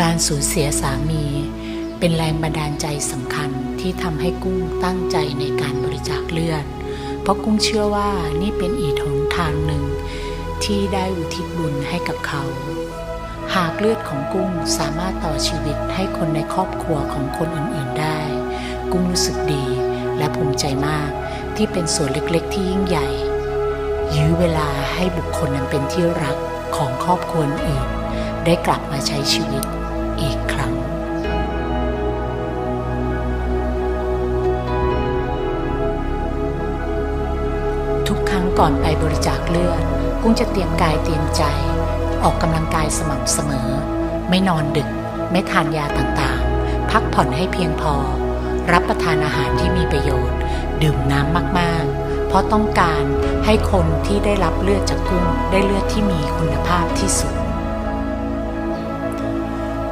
การสูญเสียสามี เป็นแรงบันดาลใจสำคัญที่ทำให้กุ้งตั้งใจในการบริจาคเลือด เพราะกุ้งเชื่อว่านี่เป็นอีกหนทางหนึ่ง ที่ได้อุทิศบุญให้กับเขา หากเลือดของกุ้งสามารถต่อชีวิตให้คนในครอบครัวของคนอื่นๆได้ กุ้งรู้สึกดีและภูมิใจมากที่เป็นส่วนเล็กๆ ที่ยิ่งใหญ่ ยื้อเวลาให้บุคคลนั้นเป็นที่รักของครอบครัวอื่นได้กลับมาใช้ชีวิต อีกครั้ง ทุกครั้งก่อนไปบริจาคเลือด กุ้งจะเตรียมกายเตรียมใจ ออกกำลังกายสม่ำเสมอ ไม่นอนดึก ไม่ทานยาต่างๆ พักผ่อนให้เพียงพอ รับประทานอาหารที่มีประโยชน์ ดื่มน้ำมากๆ เพราะต้องการให้คนที่ได้รับเลือดจากกุ้งได้เลือดที่มีคุณภาพที่สุด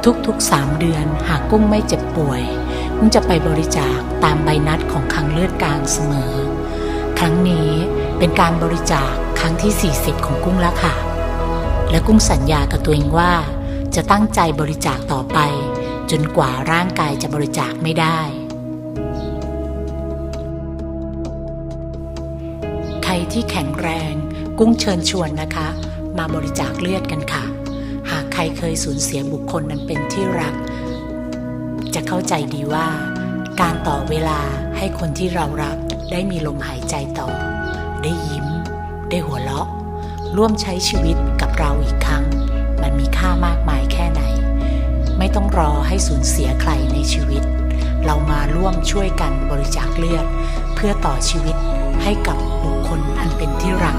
ทุกๆ 3 เดือน หากกุ้งไม่เจ็บป่วย กุ้งจะไปบริจาคตามใบนัดของคลังเลือดกลางเสมอ ครั้งนี้เป็นการบริจาคครั้งที่ 40 ของกุ้งแล้วค่ะ และกุ้งสัญญากับตัวเองว่า จะตั้งใจบริจาคต่อไป จนกว่าร่างกายจะบริจาคไม่ได้ ใครที่แข็งแรง กุ้งเชิญชวนนะคะ มาบริจาคเลือดกันค่ะ รเคยสูญเสียบุคคลนั้นเป็นที่รัก จะเข้าใจดีว่า การต่อเวลาให้คนที่เรารักได้มีลมหายใจต่อ ได้ยิ้ม ได้หัวเราะ ร่วมใช้ชีวิตกับเราอีกครั้ง มันมีค่ามากมายแค่ไหน ไม่ต้องรอให้สูญเสียใครในชีวิต เรามาร่วมช่วยกันบริจาคเลือด เพื่อต่อชีวิตให้กับบุคคลอันเป็นที่รัก